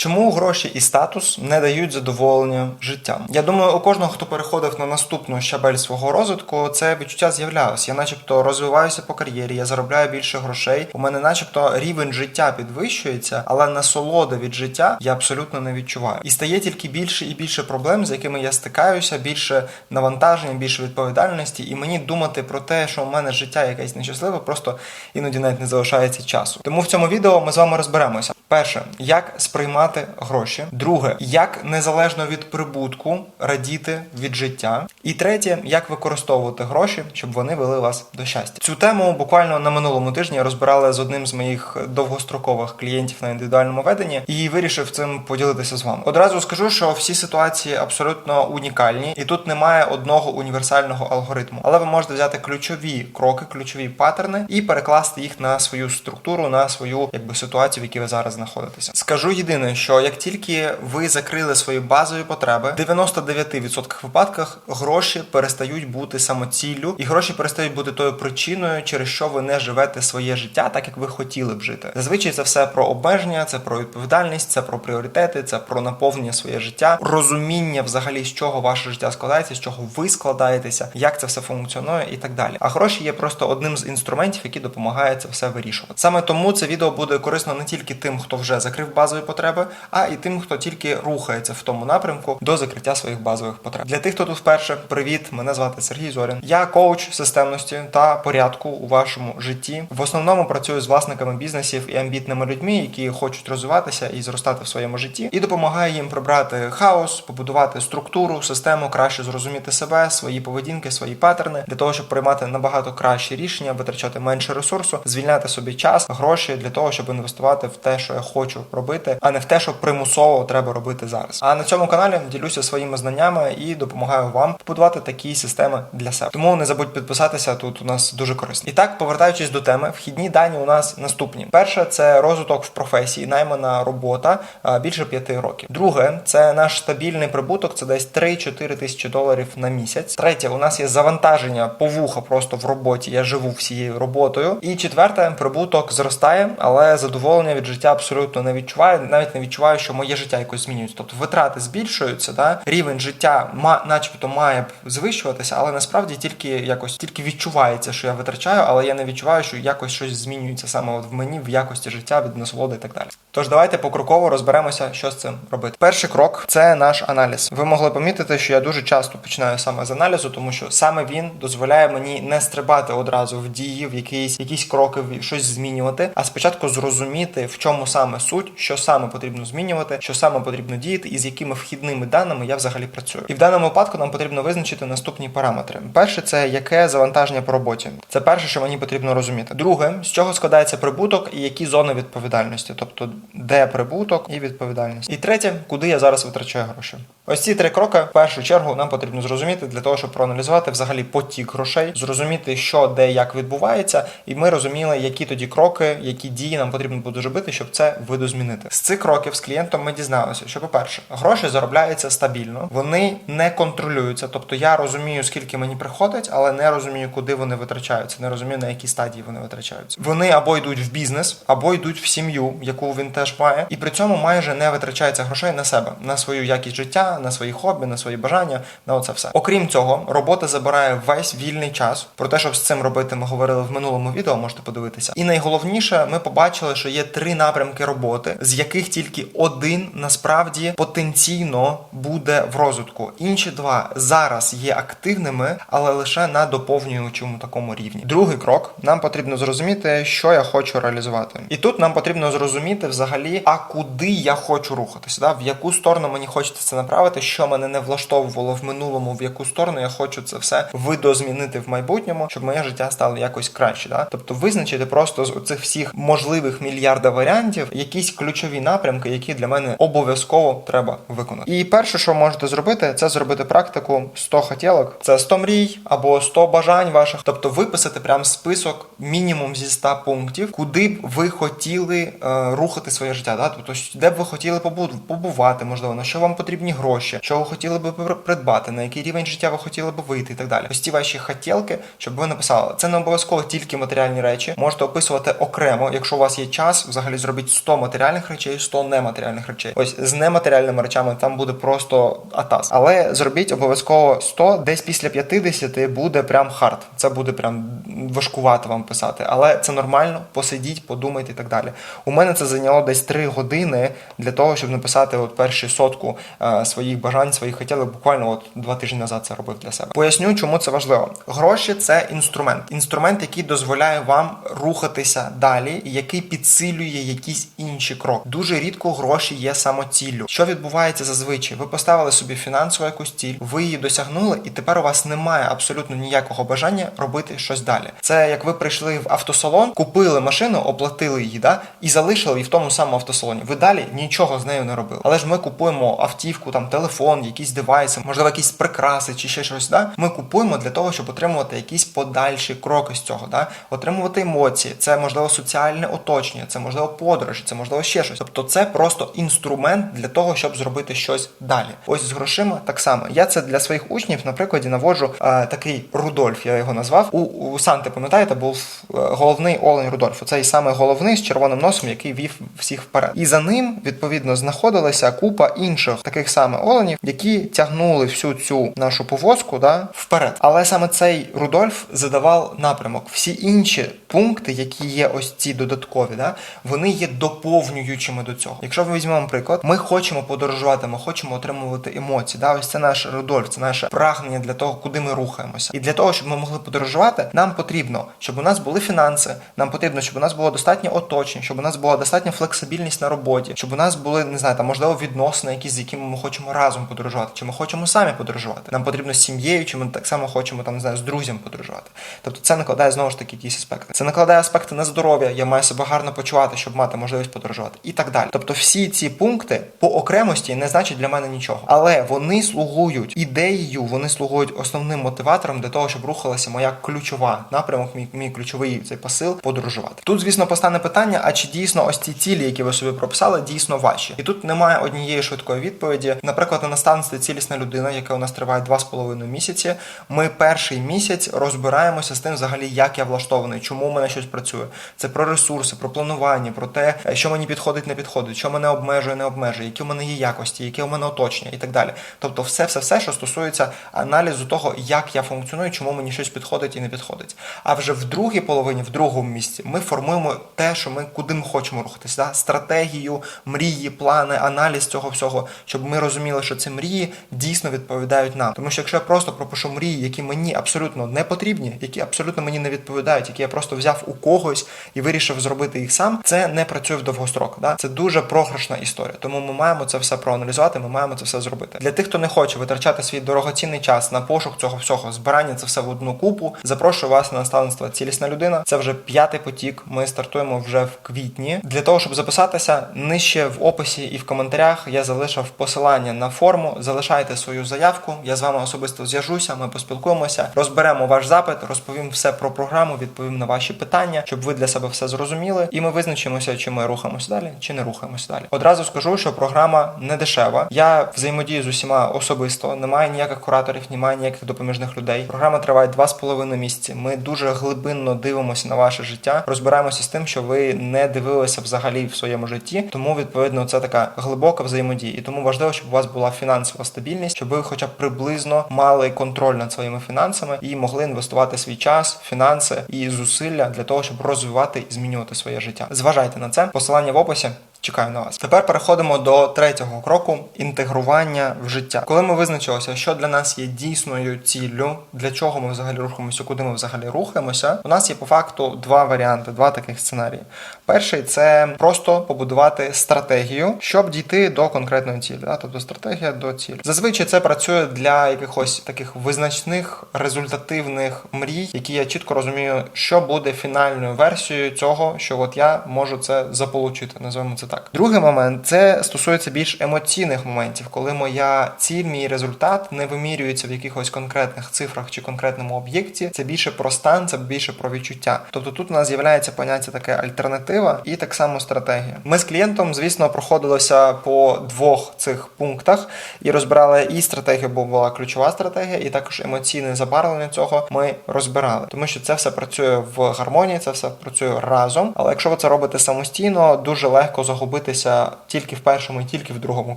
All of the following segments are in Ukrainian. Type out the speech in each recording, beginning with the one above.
Чому гроші і статус не дають задоволення життям? Я думаю, у кожного, хто переходив на наступну щабель свого розвитку, це відчуття з'являлося. Я, начебто, розвиваюся по кар'єрі, я заробляю більше грошей. У мене, начебто, рівень життя підвищується, але насолода від життя я абсолютно не відчуваю. І стає тільки більше і більше проблем, з якими я стикаюся, більше навантаження, більше відповідальності, і мені думати про те, що у мене життя якесь нещасливе, просто іноді навіть не залишається часу. Тому в цьому відео ми з вами розберемося. Перше, як сприймати гроші. Друге, як незалежно від прибутку радіти від життя. І третє, як використовувати гроші, щоб вони вели вас до щастя. Цю тему буквально на минулому тижні розбирали з одним з моїх довгострокових клієнтів на індивідуальному веденні і вирішив цим поділитися з вами. Одразу скажу, що всі ситуації абсолютно унікальні, і тут немає одного універсального алгоритму. Але ви можете взяти ключові кроки, ключові паттерни і перекласти їх на свою структуру, на свою якби ситуацію, в якій ви зараз знаходитеся. Скажу єдине, що як тільки ви закрили свої базові потреби, в 99% випадках гроші перестають бути самоціллю, і гроші перестають бути тою причиною, через що ви не живете своє життя так, як ви хотіли б жити. Зазвичай це все про обмеження, це про відповідальність, це про пріоритети, це про наповнення своє життя, розуміння взагалі з чого ваше життя складається, з чого ви складаєтеся, як це все функціонує і так далі. А гроші є просто одним з інструментів, які допомагають це все вирішувати. Саме тому це відео буде корисно не тільки тим, хто вже закрив базові потреби, а і тим, хто тільки рухається в тому напрямку до закриття своїх базових потреб. Для тих, хто тут вперше, привіт, мене звати Сергій Зорін. Я коуч системності та порядку у вашому житті. В основному працюю з власниками бізнесів і амбітними людьми, які хочуть розвиватися і зростати в своєму житті, і допомагаю їм прибрати хаос, побудувати структуру, систему, краще зрозуміти себе, свої поведінки, свої паттерни для того, щоб приймати набагато кращі рішення, витрачати менше ресурсу, звільняти собі час, гроші для того, щоб інвестувати в те, що я хочу робити, а не в те, що примусово треба робити зараз. А на цьому каналі ділюся своїми знаннями і допомагаю вам побудувати такі системи для себе. Тому не забудь підписатися. Тут у нас дуже корисно. І так, повертаючись до теми, вхідні дані у нас наступні: перше це розвиток в професії, наймана робота більше п'яти років. Друге, це наш стабільний прибуток, це десь 3-4 тисячі доларів на місяць. Третє, у нас є завантаження по вуха просто в роботі. Я живу всією роботою. І четверте, прибуток зростає, але задоволення від життя абсолютно не відчуваю. Навіть не відчуваю, що моє життя якось змінюється. Тобто витрати збільшуються, да? рівень життя ма, начебто має звищуватися, але насправді тільки якось тільки відчувається, що я витрачаю, але я не відчуваю, що якось щось змінюється саме от в мені в якості життя від насолоди і так далі. Тож давайте покроково розберемося, що з цим робити. Перший крок це наш аналіз. Ви могли помітити, що я дуже часто починаю саме з аналізу, тому що саме він дозволяє мені не стрибати одразу в дії, в якісь якісь кроки, в щось змінювати, а спочатку зрозуміти, в чому саме суть, що саме потрібно змінювати, що саме потрібно діяти, і з якими вхідними даними я взагалі працюю. І в даному випадку нам потрібно визначити наступні параметри. Перше, це яке завантаження по роботі. Це перше, що мені потрібно розуміти. Друге, з чого складається прибуток і які зони відповідальності, тобто де прибуток і відповідальність. І третє, куди я зараз витрачаю гроші. Ось ці три кроки в першу чергу нам потрібно зрозуміти для того, щоб проаналізувати взагалі потік грошей, зрозуміти, що де як відбувається, і ми розуміли, які тоді кроки, які дії нам потрібно буде робити, щоб це видозмінити. З цих кроків з клієнтом ми дізналися, що, по-перше, гроші заробляються стабільно, вони не контролюються. Тобто я розумію, скільки мені приходить, але не розумію, куди вони витрачаються, не розумію на якій стадії вони витрачаються. Вони або йдуть в бізнес, або йдуть в сім'ю, яку він теж має, і при цьому майже не витрачається грошей на себе, на свою якість життя, на свої хобі, на свої бажання, на оце все. Окрім цього, робота забирає весь вільний час. Про те, що з цим робити, ми говорили в минулому відео, можете подивитися. І найголовніше, ми побачили, що є три напрямки роботи, з яких тільки один насправді потенційно буде в розвитку. Інші два зараз є активними, але лише на доповнюючому такому рівні. Другий крок нам потрібно зрозуміти, що я хочу реалізувати. І тут нам потрібно зрозуміти взагалі, а куди я хочу рухатися, да? в яку сторону мені хочеться це направити, що мене не влаштовувало в минулому, в яку сторону я хочу це все видозмінити в майбутньому, щоб моє життя стало якось краще. Да? Тобто визначити просто з цих всіх можливих мільярда варіантів якісь ключові напрямки, які для мене обов'язково треба виконати. І перше, що можете зробити, це зробити практику 100 хотілок. Це 100 мрій або 100 бажань ваших, тобто виписати прям список мінімум зі 100 пунктів, куди б ви хотіли е, продовжувати своє життя. Да? Тобто, де б ви хотіли побу- побувати, можливо, на що вам потрібні гроші, що ви хотіли би пр- придбати, на який рівень життя ви хотіли би вийти і так далі. Ось ці ваші хотілки, щоб ви написали. Це не обов'язково тільки матеріальні речі. Можете описувати окремо, якщо у вас є час, взагалі зробіть 100 матеріальних речей, 100 нематеріальних речей. Ось з нематеріальними речами там буде просто атас. Але зробіть обов'язково 100, десь після 50 буде прям хард. Це буде прям важкувато вам писати. Але це нормально, посидіть, подумайте і так далі. У мене це зайняло десь 3 години для того, щоб написати от першу сотку е, своїх бажань, своїх хотілок. Буквально от два тижні назад це робив для себе. Поясню, чому це важливо. Гроші це інструмент. Інструмент, який дозволяє вам рухатися далі, який підсилює якісь інші кроки. Дуже рідко гроші є самоціллю. Що відбувається зазвичай? Ви поставили собі фінансову якусь ціль, ви її досягнули, і тепер у вас немає абсолютно ніякого бажання робити щось далі. Це як ви прийшли в автосалон, купили машину, оплатили її, да, і залишили її в тому самому автосалоні. Ви далі нічого з нею не робили. Але ж ми купуємо автівку, там телефон, якісь девайси, можливо, якісь прикраси чи ще щось. Да? Ми купуємо для того, щоб отримувати якісь подальші кроки з цього, да? отримувати емоції. Це можливо соціальне оточення, це можливо подорожі, це можливо ще щось. Тобто, це просто інструмент для того, щоб зробити щось далі. Ось з грошима так само. Я це для своїх учнів, на прикладі, наводжу е, такий Рудольф, я його назвав. У, у Санти, пам'ятаєте, був е, головний олень Рудольф. Цей саме головний з червоним носом, який вів всіх вперед. І за ним, відповідно, знаходилася купа інших таких саме оленів, які тягнули всю цю нашу повозку да, вперед. Але саме цей Рудольф задавав напрямок. Всі інші пункти, які є ось ці додаткові, да, вони є доповнюючими до цього. Якщо ми візьмемо приклад, ми хочемо подорожувати, ми хочемо отримувати емоції. Да, ось це наш Рудольф, це наше прагнення для того, куди ми рухаємося. І для того, щоб ми могли подорожувати, нам потрібно, щоб у нас були фінанси, нам потрібно, щоб у нас було достатньо оточень, щоб у нас була достатня флексибільність на роботі, щоб у нас були не знаю, там можливо відносини, якісь з якими ми хочемо разом подорожувати, чи ми хочемо самі подорожувати. Нам потрібно з сім'єю, чи ми так само хочемо там не знаю, з друзями подорожувати. Тобто це накладає знову ж таки якісь аспекти. Це накладає аспекти на здоров'я. Я маю себе гарно почувати, щоб мати можливість подорожувати, і так далі. Тобто, всі ці пункти по окремості не значать для мене нічого, але вони слугують ідеєю, вони слугують основним мотиватором для того, щоб рухалася моя ключова напрямок, мій, мій ключовий цей посил подорожувати. Тут, звісно, постане питання: а чи дійсно ось ці цілі, які ви собі прописали, дійсно ваші? І тут немає однієї швидкої відповіді. Наприклад, на наставництві цілісна людина, яка у нас триває два з половиною місяці. Ми перший місяць розбираємося з тим, взагалі, як я влаштований, чому у мене щось працює. Це про ресурси, про планування, про те, що мені підходить, не підходить, що мене обмежує, не обмежує, які у мене є якості, яке у мене оточення і так далі. Тобто, все, все, все, що стосується аналізу того, як я функціоную, чому мені щось підходить і не підходить. А вже в другій половині, в другому місці, ми формуємо те, що ми куди ми хочемо рухатися, да? стратегію, мрії, плани, аналіз цього всього, щоб ми розуміли, що ці мрії дійсно відповідають нам. Тому що якщо я просто пропишу мрії, які мені абсолютно не потрібні, які абсолютно мені не відповідають, які я просто взяв у когось і вирішив зробити їх сам, це не працює в довгострок. Да? Це дуже програшна історія. Тому ми маємо це все проаналізувати, ми маємо це все зробити. Для тих, хто не хоче витрачати свій дорогоцінний час на пошук цього всього, збирання це все в одну купу. Запрошую вас на наставництво цілісна людина. Це вже п'ятий потік. Ми стартуємо вже в квітні. Для того, щоб записатися, нижче в описі і в коментарях я залишив посилання на форму. Залишайте свою заявку. Я з вами особисто зв'яжуся. Ми поспілкуємося, розберемо ваш запит, розповім все про програму, відповім на ваші питання, щоб ви для себе все зрозуміли, і ми визначимося, чи ми рухаємося далі, чи не рухаємося далі. Одразу скажу, що програма не дешева. Я взаємодію з усіма особисто, немає ніяких кураторів, немає ніяких допоміжних людей. Програма триває два з половиною місяці. Ми дуже глибинно дивимося на ваше життя, розбираємося з тим, що ви не дивилися взагалі в своєму житті. Тому відповідно це така глибока взаємодія. І тому важливо, щоб у вас була фінансова стабільність, щоб ви, хоча б приблизно мали контроль над своїми фінансами і могли інвестувати свій час, фінанси і зусилля для того, щоб розвивати і змінювати своє життя. Зважайте на це. Посилання в описі. Чекаю на вас. Тепер переходимо до третього кроку інтегрування в життя. Коли ми визначилися, що для нас є дійсною ціллю, для чого ми взагалі рухаємося, куди ми взагалі рухаємося. У нас є по факту два варіанти, два таких сценарії. Перший це просто побудувати стратегію, щоб дійти до конкретної цілі, да? тобто стратегія до цілі. Зазвичай це працює для якихось таких визначних результативних мрій, які я чітко розумію, що буде фінальною версією цього, що от я можу це заполучити, називаємо це так. Другий момент це стосується більш емоційних моментів, коли моя ціль, мій результат не вимірюється в якихось конкретних цифрах чи конкретному об'єкті. Це більше про стан, це більше про відчуття. Тобто тут у нас з'являється поняття таке альтернатива і так само стратегія. Ми з клієнтом, звісно, проходилися по двох цих пунктах і розбирали і стратегію, бо була ключова стратегія, і також емоційне забарвлення цього ми розбирали, тому що це все працює в гармонії, це все працює разом. Але якщо ви це робите самостійно, дуже легко загубитися тільки в першому і тільки в другому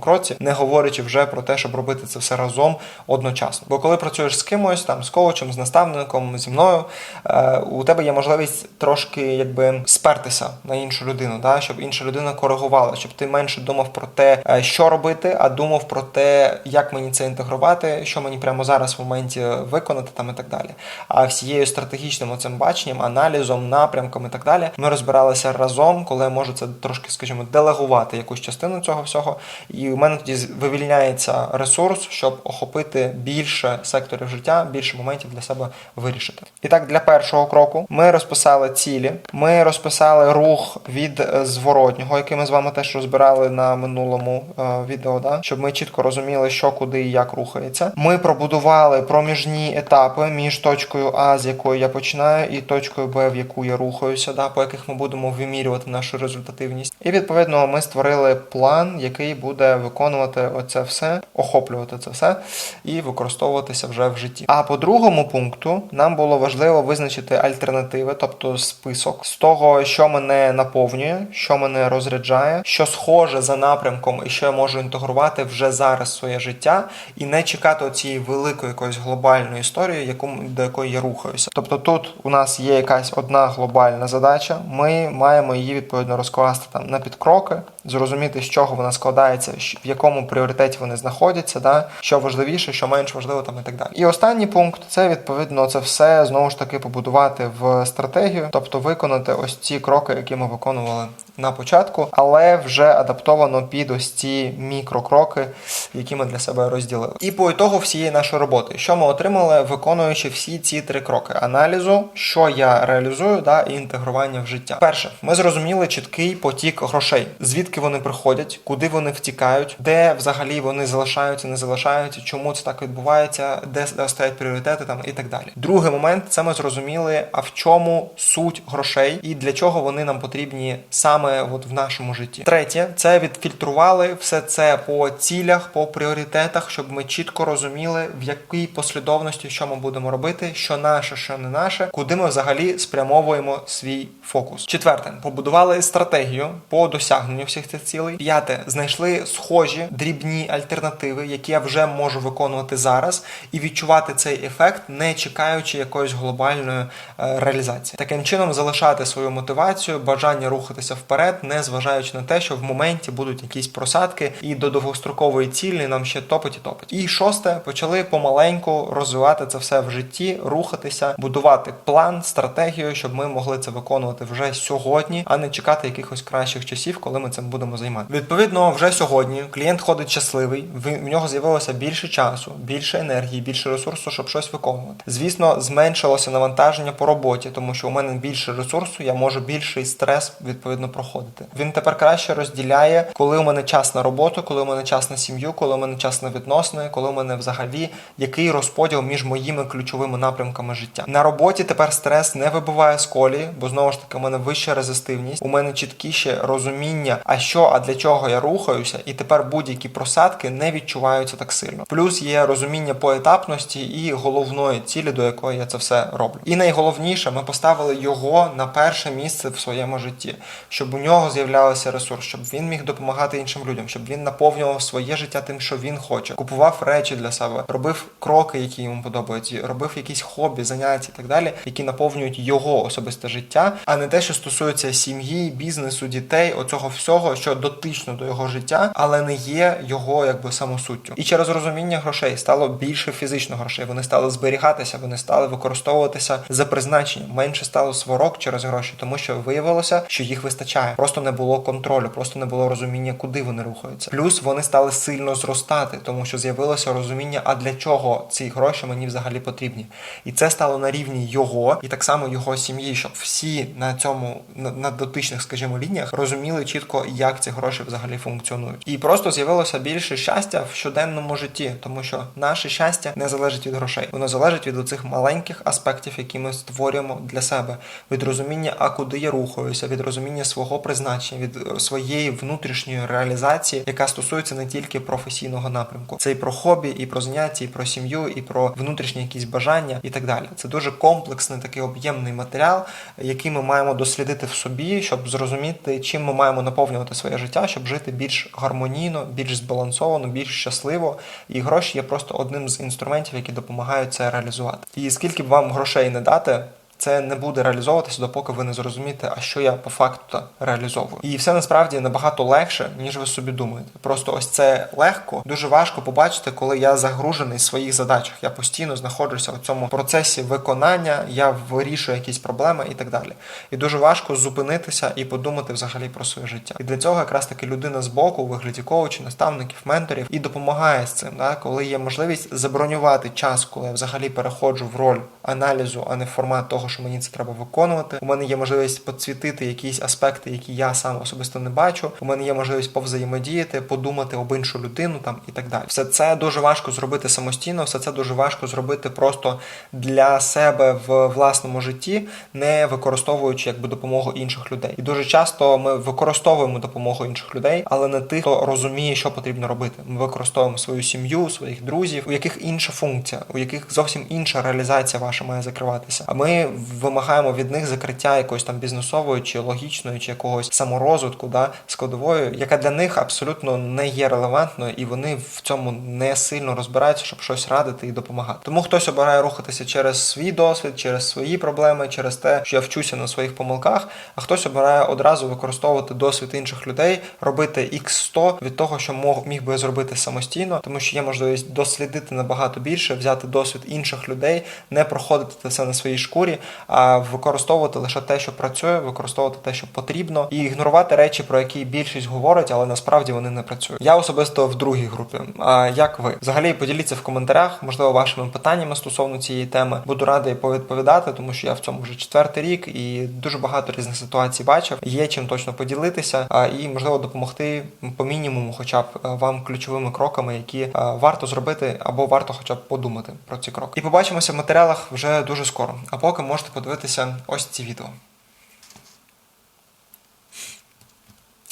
кроці, не говорячи вже про те, щоб робити це все разом одночасно. Бо коли працюєш з кимось, там з коучем, з наставником, зі мною, е, у тебе є можливість трошки якби спертися на іншу людину, да? щоб інша людина коригувала, щоб ти менше думав про те, е, що робити, а думав про те, як мені це інтегрувати, що мені прямо зараз в моменті виконати там і так далі. А всією стратегічним оцим баченням, аналізом, напрямком і так далі, ми розбиралися разом, коли я можу це трошки, скажімо, делегувати якусь частину цього всього. І у мене тоді вивільняється ресурс, щоб охопити більше секторів життя, більше моментів для себе вирішити. І так, для першого кроку ми розписали цілі, ми розписали рух від е, зворотнього, який ми з вами теж розбирали на минулому е, відео, да? щоб ми чітко розуміли, що куди і як рухається. Ми пробудували проміжні етапи між точкою А, з якої я починаю, і точкою Б, в яку я рухаюся, да? по яких ми будемо вимірювати нашу результативність. І відповідно ми створили план, який буде виконувати оце все, охоплювати це все і використовуватися вже в житті. А по другому пункту нам було важливо визначити альтернативи, тобто список з того, що мене наповнює, що мене розряджає, що схоже за напрямком і що я можу інтегрувати вже зараз своє життя, і не чекати цієї великої якоїсь глобальної історії, яку до якої я рухаюся. Тобто тут у нас є якась одна глобальна задача. Ми маємо її відповідно розкласти там на підкроки, зрозуміти, з чого вона складається, в якому пріоритеті вони знаходяться, да що важливіше, що менш важливо, там і так далі. І останній пункт це відповідно це все знову ж таки побудувати в стратегію, тобто виконати ось ці кроки, які ми виконували на початку, але вже адаптовано під ось ці мікрокроки, які ми для себе розділили. І по ітогу всієї нашої роботи, що ми отримали, виконуючи всі ці три кроки аналізу, що я реалізую, да, і інтегрування в життя. Перше, ми зрозуміли чіткий потік грошей, звідки вони приходять, куди вони втікають, де взагалі вони залишаються, не залишаються, чому це так відбувається, де стоять пріоритети там і так далі. Другий момент це ми зрозуміли, а в чому суть грошей і для чого вони нам потрібні саме от в нашому житті. Третє, це відфільтрували все це по цілях, по пріоритетах, щоб ми чітко розуміли, в якій послідовності що ми будемо робити, що наше, що не наше, куди ми взагалі спрямовуємо свій фокус. Четверте, побудували стратегію по досягненню всіх цих цілей. П'яте, знайшли схожі дрібні альтернативи, які я вже можу виконувати зараз, і відчувати цей ефект, не чекаючи якоїсь глобальної е, реалізації. Таким чином залишати свою мотивацію, бажання рухатися вперед, не зважаючи на те, що в моменті будуть якісь просадки, і до довгострокової цілі нам ще топить і топить. І шосте, почали помаленьку розвивати це все в житті, рухатися, будувати план, стратегію, щоб ми могли це виконувати вже сьогодні, а не чекати якихось кращих часів, коли ми цим будемо займати. Відповідно, вже сьогодні клієнт ходить щасливий, в нього з'явилося більше часу, більше енергії, більше ресурсу, щоб щось виконувати. Звісно, зменшилося навантаження по роботі, тому що у мене більше ресурсу, я можу більший стрес відповідно проходити. Він тепер краще розділяє, коли у мене час на роботу, коли у мене час на сім'ю, коли у мене час на відносини, коли у мене взагалі який розподіл між моїми ключовими напрямками життя. На роботі тепер стрес не вибуває з колії, бо знову ж таки у мене вища резистивність, у мене чіткіше розуміння, а що, а для чого я рухаюся, і тепер будь-які просадки не відчуваються так сильно. Плюс є розуміння поетапності і головної цілі, до якої я це все роблю. І найголовніше, ми поставили його на перше місце в своєму житті, щоб у нього з'являвся ресурс, щоб він міг допомагати іншим людям, щоб він наповнював своє життя тим, що він хоче, купував речі для себе, робив кроки, які йому подобаються, робив якісь хобі, заняття і так далі, які наповнюють його особисте життя, а не те, що стосується сім'ї, бізнесу, дітей, оцього всього, що дотично до його життя, але не є його якби самосуттю. І через розуміння грошей стало більше фізично грошей. Вони стали зберігатися, вони стали використовуватися за призначенням. Менше стало сварок через гроші, тому що виявилося, що їх вистачає. Вистачає. Просто не було контролю, просто не було розуміння, куди вони рухаються. Плюс вони стали сильно зростати, тому що з'явилося розуміння, а для чого ці гроші мені взагалі потрібні. І це стало на рівні його і так само його сім'ї, щоб всі на цьому на дотичних, скажімо, лініях розуміли чітко, як ці гроші взагалі функціонують. І просто з'явилося більше щастя в щоденному житті, тому що наше щастя не залежить від грошей, воно залежить від оцих маленьких аспектів, які ми створюємо для себе, від розуміння, а куди я рухаюся, від розуміння свого призначення, від е, своєї внутрішньої реалізації, яка стосується не тільки професійного напрямку, це і про хобі, і про заняття, і про сім'ю, і про внутрішні якісь бажання, і так далі. Це дуже комплексний такий об'ємний матеріал, який ми маємо дослідити в собі, щоб зрозуміти, чим ми маємо наповнювати своє життя, щоб жити більш гармонійно, більш збалансовано, більш щасливо. І гроші є просто одним з інструментів, які допомагають це реалізувати. І скільки б вам грошей не дати. Це не буде реалізовуватися, допоки ви не зрозумієте, а що я по факту реалізовую. І все насправді набагато легше, ніж ви собі думаєте. Просто ось це легко, дуже важко побачити, коли я загружений в своїх задачах. Я постійно знаходжуся в цьому процесі виконання, я вирішую якісь проблеми і так далі. І дуже важко зупинитися і подумати взагалі про своє життя. І для цього якраз таки людина з боку, у вигляді коучів, наставників, менторів, і допомагає з цим, да? коли є можливість забронювати час, коли я взагалі переходжу в роль аналізу, а не в формат того, що мені це треба виконувати. У мене є можливість підсвітити якісь аспекти, які я сам особисто не бачу. У мене є можливість повзаємодіяти, подумати об іншу людину там і так далі. Все це дуже важко зробити самостійно, все це дуже важко зробити просто для себе в власному житті, не використовуючи якби допомогу інших людей. І дуже часто ми використовуємо допомогу інших людей, але не тих, хто розуміє, що потрібно робити. Ми використовуємо свою сім'ю, своїх друзів, у яких інша функція, у яких зовсім інша реалізація ваша має закриватися. А ми вимагаємо від них закриття якоїсь там бізнесової чи логічної, чи якогось саморозвитку, да, складової, яка для них абсолютно не є релевантною, і вони в цьому не сильно розбираються, щоб щось радити і допомагати. Тому хтось обирає рухатися через свій досвід, через свої проблеми, через те, що я вчуся на своїх помилках, а хтось обирає одразу використовувати досвід інших людей, робити x 100 від того, що мог міг би зробити самостійно, тому що є можливість дослідити набагато більше, взяти досвід інших людей, не проходити це на своїй шкурі, а використовувати лише те, що працює, використовувати те, що потрібно, і ігнорувати речі, про які більшість говорить, але насправді вони не працюють. Я особисто в другій групі. А як ви? Взагалі поділіться в коментарях, можливо, вашими питаннями стосовно цієї теми. Буду радий повідповідати, тому що я в цьому вже четвертий рік і дуже багато різних ситуацій бачив. Є чим точно поділитися, і можливо допомогти по мінімуму, хоча б вам ключовими кроками, які варто зробити, або варто хоча б подумати про ці кроки. І побачимося в матеріалах вже дуже скоро. А поки можете подивитися ось ці відео.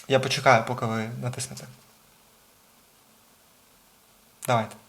Я почекаю, поки ви натиснете. Давайте.